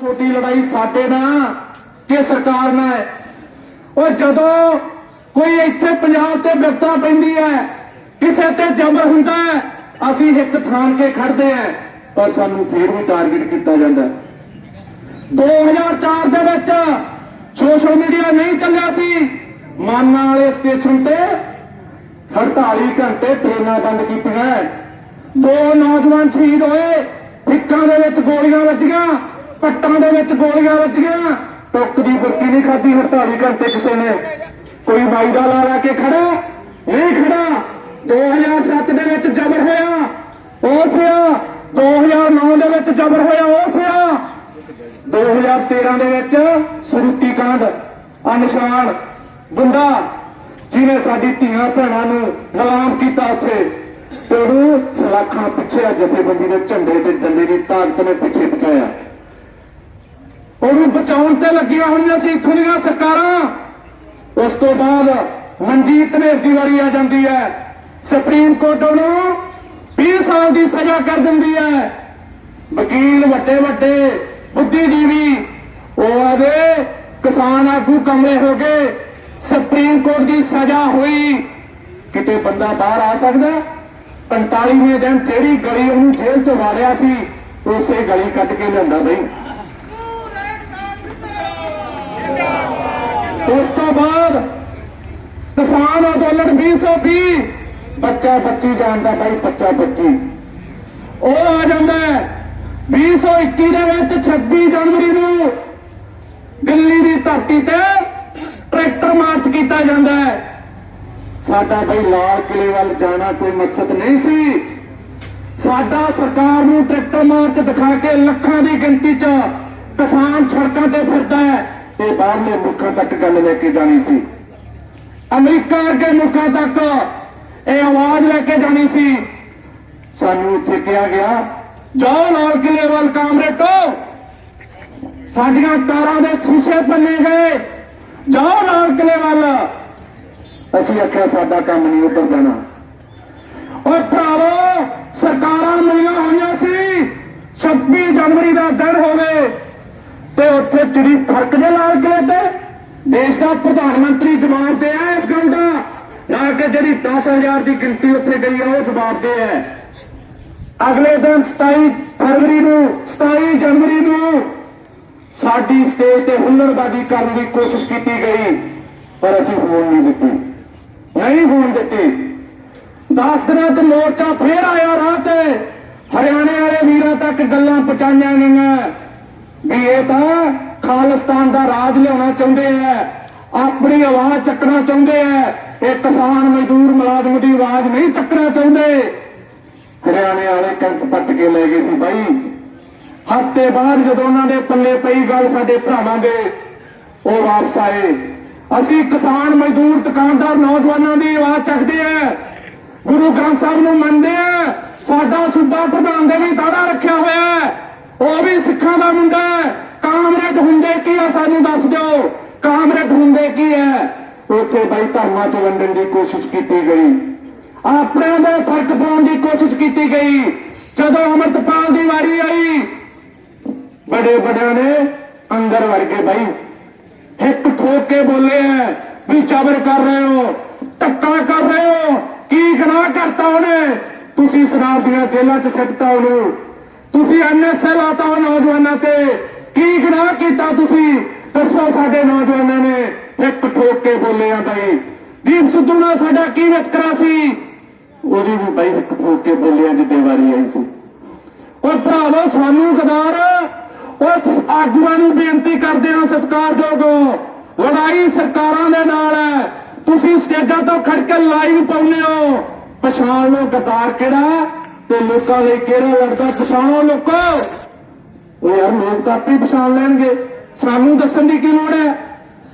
ਤੁਹਾਡੀ ਲੜਾਈ ਸਾਡੇ ਨਾਲ ਕਿ ਸਰਕਾਰ ਨਾਲ ਹੈ? ਉਹ ਜਦੋਂ ਕੋਈ ਇੱਥੇ ਪੰਜਾਬ ਤੇ ਵਿਪਤਾ ਪੈਂਦੀ ਹੈ, ਕਿਸੇ ਤੇ ਜ਼ਬਰ ਹੁੰਦਾ ਹੈ, ਅਸੀਂ ਇੱਕ ਥਾਂ ਕੇ ਖੜਦੇ ਹਾਂ ਪਰ ਸਾਨੂੰ ਫੇਰ ਵੀ ਟਾਰਗੇਟ ਕੀਤਾ ਜਾਂਦਾ ਹੈ। 2004 ਦੇ ਵਿੱਚ ਸੋਸ਼ਲ ਮੀਡੀਆ ਨਹੀਂ ਚੱਲਿਆ ਸੀ। ਮਾਨਾ ਵਾਲੇ ਸਟੇਸ਼ਨ ਤੇ 48 ਘੰਟੇ ਟ੍ਰੇਨਾਂ ਬੰਦ ਕੀਤੀਆਂ। ਦੋ ਨੌਜਵਾਨ ਸ਼ਹੀਦ ਹੋਏ ਹਿੱਕਾਂ ਦੇ ਵਿੱਚ ਗੋਲੀਆਂ ਵੱਜੀਆਂ। ਪੱਟਾਂ ਦੇ ਵਿੱਚ ਗੋਲੀਆਂ ਵੱਜੀਆਂ। ਟੁੱਕ ਦੀ ਬੁਰਕੀ ਨਹੀਂ ਖਾਧੀ 48 ਘੰਟੇ ਕਿਸੇ ਨੇ। ਕੋਈ ਬਾਈ ਦਾ ਲਾ ਲਾ ਕੇ ਖੜਾ, ਨਹੀਂ ਖੜਾ। 2007 ਦੇ ਵਿੱਚ ਜ਼ਬਰ ਹੋਇਆ, ਉਹ ਸਿਆ 2009 ਦੇ ਵਿੱਚ ਜ਼ਬਰ ਹੋਇਆ, ਉਹ ਸਿਆ 2013 ਦੇ ਵਿੱਚ ਸਰੂਤੀ ਕਾਂਡ, ਅਨਸ਼ਾਨ। ਗੁੰਡਾ, ਜਿਹਨੇ ਸਾਡੀ ਧੀਆਂ ਭੈਣਾਂ ਨੂੰ ਗੁਲਾਮ ਕੀਤਾ ਉੱਥੇ। ਤੇ ਉਹਨੂੰ ਸਲਾਖਾਂ ਪਿੱਛੇ ਜਥੇਬੰਦੀ ਦੇ ਝੰਡੇ ਤੇ ਡੰਡੇ ਦੀ ਤਾਕਤ ਨੇ ਪਿੱਛੇ ਪਹੁੰਚਾਇਆ। ਉਹਨੂੰ ਬਚਾਉਣ ਤੇ ਲੱਗੀਆਂ ਹੋਈਆਂ ਸੀ ਇੱਥੋਂ ਦੀਆਂ ਸਰਕਾਰਾਂ। ਉਸ ਤੋਂ ਬਾਅਦ ਮਨਜੀਤ ਨੇ ਦੀ ਵਾਰੀ ਆ ਜਾਂਦੀ ਹੈ। ਸੁਪਰੀਮ ਕੋਰਟ ਉਹਨੂੰ 20 ਸਾਲ ਦੀ ਸਜ਼ਾ ਕਰ ਦਿੰਦੀ ਹੈ। ਵਕੀਲ ਵੱਡੇ ਵੱਡੇ, ਬੁੱਧੀਜੀਵੀ, ਉਹ ਆਦੇ ਕਿਸਾਨ ਆਗੂ ਕਮਰੇ ਹੋ ਗਏ। ਸੁਪਰੀਮ ਕੋਰਟ ਦੀ ਸਜ਼ਾ ਹੋਈ। ਕਿਤੇ ਬੰਦਾ ਬਾਹਰ ਆ ਸਕਦਾ 45ਵੇਂ ਦਿਨ ਜਿਹੜੀ ਗਲੀ ਉਹਨੂੰ ਜੇਲ੍ਹ ਚ ਵਾਰਿਆ ਸੀ, ਉਸੇ ਗਲੀ ਕੱਢ ਕੇ ਲਿਆਂਦਾ ਬਈ। ਉਸ ਤੋਂ ਬਾਅਦ ਕਿਸਾਨ ਅੰਦੋਲਨ 2020 ਬੱਚਾ ਬੱਚੀ ਜਾਣਦਾ ਭਾਈ ਬੱਚਾ ਬੱਚੀ। ਉਹ ਆ ਜਾਂਦਾ ਹੈ 2021 ਦੇ ਵਿੱਚ 26 ਜਨਵਰੀ ਨੂੰ ਦਿੱਲੀ ਦੀ ਧਰਤੀ ਤੇ ਟਰੈਕਟਰ ਮਾਰਚ ਕੀਤਾ ਜਾਂਦਾ ਹੈ। ਸਾਡਾ ਭਾਈ ਲਾਲ ਕਿਲੇ ਵੱਲ ਜਾਣਾ ਕੋਈ ਮਕਸਦ ਨਹੀਂ ਸੀ। ਸਾਡਾ ਸਰਕਾਰ ਨੂੰ ਟਰੈਕਟਰ ਮਾਰਚ ਦਿਖਾ ਕੇ ਲੱਖਾਂ ਦੀ ਗਿਣਤੀ 'ਚ ਕਿਸਾਨ ਸੜਕਾਂ ਤੇ ਫਿਰਦਾ ਹੈ ਇਹ ਬਾਹਰਲੇ ਮੁਲਕਾਂ ਤੱਕ ਗੱਲ ਲੈ ਕੇ ਜਾਣੀ ਸੀ। ਅਮਰੀਕਾ ਵਰਗੇ ਮੁਲਕਾਂ ਤੱਕ ਇਹ ਆਵਾਜ਼ ਲੈ ਕੇ ਜਾਣੀ ਸੀ। ਸਾਨੂੰ ਇੱਥੇ ਕਿਹਾ ਗਿਆ, ਜਾਓ ਲਾਲ ਕਿਲੇ ਵੱਲ ਕਾਮਰੇਟੋ ਸਾਡੀਆਂ ਕਾਰਾਂ ਦੇ ਸ਼ੀਸ਼ੇ ਭੰਨੇ ਗਏ। ਜਾਓ ਲਾਲ ਕਿਲੇ ਵੱਲ। ਅਸੀਂ ਆਖਿਆ, ਸਾਡਾ ਕੰਮ ਨਹੀਂ ਉੱਧਰ ਜਾਣਾ। ਓਏ ਭਰਾਵੋ, ਸਰਕਾਰਾਂ ਮਿਲੀਆਂ ਹੋਈਆਂ ਸੀ। 26 ਜਨਵਰੀ ਦਾ ਦਿਨ ਹੋਵੇ ਤੇ ਉੱਥੇ ਚਿੜੀ ਫ਼ਰਕ ਜੇ ਲਾਲ ਦੇਸ਼ ਦਾ ਪ੍ਰਧਾਨ ਮੰਤਰੀ ਜਵਾਬ ਦੇ ਆ ਇਸ ਗੱਲ ਦਾ। ਨਾ ਕਿ ਜਿਹੜੀ 10000 ਦੀ ਗਿਣਤੀ ਉੱਥੇ ਗਈ ਆ, ਉਹ ਜਵਾਬ ਦੇ ਹੈ ਅਗਲੇ ਦਿਨ 27 ਫਰਵਰੀ ਨੂੰ 27 ਜਨਵਰੀ ਨੂੰ ਸਾਡੀ ਸਟੇਜ ਤੇ ਹੁੱਲੜਬਾਜ਼ੀ ਕਰਨ ਦੀ ਕੋਸ਼ਿਸ਼ ਕੀਤੀ ਗਈ, ਪਰ ਅਸੀਂ ਹੋਣ ਨਹੀਂ ਦਿੱਤੀ। ਨਹੀਂ ਹੋਣ ਦਿੱਤੀ। 10 ਦਿਨਾਂ ਚ ਮੋਰਚਾ ਫੇਰ ਆਇਆ ਰਾਹ ਤੇ। ਹਰਿਆਣੇ ਵਾਲੇ ਵੀਰਾਂ ਤੱਕ ਗੱਲਾਂ ਪਹੁੰਚਾਈਆਂ ਗਈਆਂ। ਵੀ ਇਹ ਤਾਂ ਖਾਲਿਸਤਾਨ ਦਾ ਰਾਜ ਲਿਆਉਣਾ ਚਾਹੁੰਦੇ ਆ, ਆਪਣੀ ਆਵਾਜ਼ ਚੱਕਣਾ ਚਾਹੁੰਦੇ ਆ, ਇਹ ਕਿਸਾਨ ਮਜ਼ਦੂਰ ਮੁਲਾਜ਼ਮ ਦੀ ਆਵਾਜ਼ ਨਹੀਂ ਚੱਕਣਾ ਚਾਹੁੰਦੇ। ਹਰਿਆਣੇ ਵਾਲੇ ਕਣਕ ਪੱਟ ਕੇ ਲੈ ਗਏ ਸੀ ਬਾਈ। ਹਫ਼ਤੇ ਬਾਅਦ ਜਦੋਂ ਉਹਨਾਂ ਦੇ ਪੱਲੇ ਪਈ ਗੱਲ ਸਾਡੇ ਭਰਾਵਾਂ ਦੇ, ਉਹ ਵਾਪਸ ਆਏ। ਅਸੀਂ ਕਿਸਾਨ ਮਜ਼ਦੂਰ, ਦੁਕਾਨਦਾਰ, ਨੌਜਵਾਨਾਂ ਦੀ ਆਵਾਜ਼ ਚੱਕਦੇ ਆ। ਗੁਰੂ ਗ੍ਰੰਥ ਸਾਹਿਬ ਨੂੰ ਮੰਨਦੇ ਆ, ਸਾਡਾ ਸੂਬਾ ਪ੍ਰਧਾਨ ਦੇ ਵੀ ਤਾੜਾ ਰੱਖਿਆ ਹੋਇਆ। ਉਹ ਵੀ ਸਿੱਖਾਂ ਦਾ ਮੁੰਡਾ ਹੈ। ਕਾਮਰੇਡ ਹੁੰਦੇ ਕੀ ਆ ਸਾਨੂੰ ਦੱਸ ਦਿਓ? ਕਾਮਰੇਡ ਹੁੰਦੇ ਕੀ ਹੈ ਉੱਥੇ ਬਾਈ ਧਰਮਾਂ ਚ ਵੰਡਣ ਦੀ ਕੋਸ਼ਿਸ਼ ਕੀਤੀ ਗਈ। ਆਪਣਿਆਂ ਦੇ ਫ਼ਰਕ ਪਾਉਣ ਦੀ ਕੋਸ਼ਿਸ਼ ਕੀਤੀ ਗਈ। ਜਦੋਂ ਅਮਰਤਪਾਲ ਦੀ ਵਾਰੀ ਆਈ ਬੜੇ ਬੜਿਆਂ ਨੇ ਅੰਦਰ ਵੜ ਕੇ ਬਾਈ ਇੱਕ ਠੋਕ ਕੇ ਬੋਲੇ ਐ ਵੀ ਜ਼ਬਰ ਕਰ ਰਹੇ ਹੋ, ਧੱਕਾ ਕਰ ਰਹੇ ਹੋ, ਕੀ ਗੁਨਾਹ ਕਰਤਾ ਉਹਨੇ? ਤੁਸੀਂ ਸ਼ਰਾਬ ਦੀਆਂ ਜੇਲ੍ਹਾਂ 'ਚ ਸਿੱਟਤਾ ਉਹਨੂੰ। ਤੁਸੀਂ ਐਨਐਸਏ ਲਾਤਾ ਉਹ ਨੌਜਵਾਨਾਂ ਤੇ। ਕੀ ਗੁਨਾਹ ਕੀਤਾ ਤੁਸੀਂ? ਦੱਸੋ ਸਾਡੇ ਨੌਜਵਾਨਾਂ ਨੇ। ਇੱਕ ਠੋਕ ਕੇ ਬੋਲੇ ਆ ਭਾਈ ਦੀਪ ਸਿੱਧੂ ਨਾਲ ਸਾਡਾ ਕੀ ਵਿਤਕਰਾ ਸੀ? ਉਹਦੀ ਵੀ ਬਾਈ ਇੱਕ ਠੋਕ ਕੇ ਬੋਲਿਆ ਜਿੱਦੇ ਵਾਰੀ ਆਈ ਸੀ। ਉਹ ਭਰਾਵੋ, ਸਾਨੂੰ ਗਦਾਰ ਉਹ ਆਗੂਆਂ ਨੂੰ ਬੇਨਤੀ ਕਰਦੇ ਹਾਂ ਸਤਿਕਾਰਯੋਗ। ਲੜਾਈ ਸਰਕਾਰਾਂ ਦੇ ਨਾਲ ਹੈ। ਤੁਸੀਂ ਸਟੇਜਾਂ ਤੋਂ ਖੜ ਕੇ ਲਾਈਵ ਪਾਉਂਦੇ ਹੋ। ਪਛਾਣ ਲਓ ਗਦਾਰ ਕਿਹੜਾ ਤੇ ਲੋਕਾਂ ਲਈ ਕਿਹੜਾ ਲੜਦਾ, ਪਛਾਣੋ ਲੋਕੋ। ਉਹ ਯਾਰ ਲੋਕ ਤਾਂ ਆਪੇ ਪਛਾਣ ਲੈਣਗੇ। ਸਾਨੂੰ ਦੱਸਣ ਦੀ ਕੀ ਲੋੜ ਹੈ?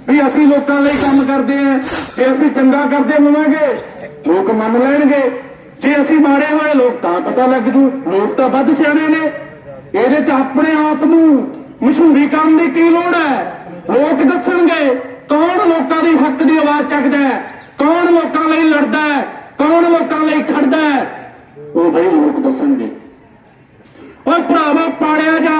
ਵੀ ਅਸੀਂ ਲੋਕਾਂ ਲਈ ਕੰਮ ਕਰਦੇ ਆਂ ਜੇ ਅਸੀਂ ਚੰਗਾ ਕਰਦੇ ਹੋਵਾਂਗੇ, ਲੋਕ ਮੰਨ ਲੈਣਗੇ। ਜੇ ਅਸੀਂ ਮਾੜੇ ਹੋਏ, ਲੋਕ ਤਾਂ ਪਤਾ ਲੱਗ ਜੂ। ਲੋਕ ਤਾਂ ਵੱਧ ਸਿਆਣੇ ਨੇ। ਇਹਦੇ ਚ ਆਪਣੇ ਆਪ ਨੂੰ ਮਸ਼ਹੂਰੀ ਕਰਨ ਦੀ ਕੀ ਲੋੜ ਹੈ? ਲੋਕ ਦੱਸਣਗੇ, ਕੌਣ ਲੋਕਾਂ ਦੀ ਹੱਕ ਦੀ ਆਵਾਜ਼ ਚੱਕਦਾ ਹੈ? ਕੌਣ ਲੋਕਾਂ ਲਈ ਲੜਦਾ ਹੈ? ਕੌਣ ਲੋਕਾਂ ਲਈ ਖੜਦਾ ਹੈ? ਉਹ ਬਈ ਲੋਕ ਦੱਸਣਗੇ। ਓਏ ਭਰਾਵਾ, ਪਾੜਿਆ ਜਾ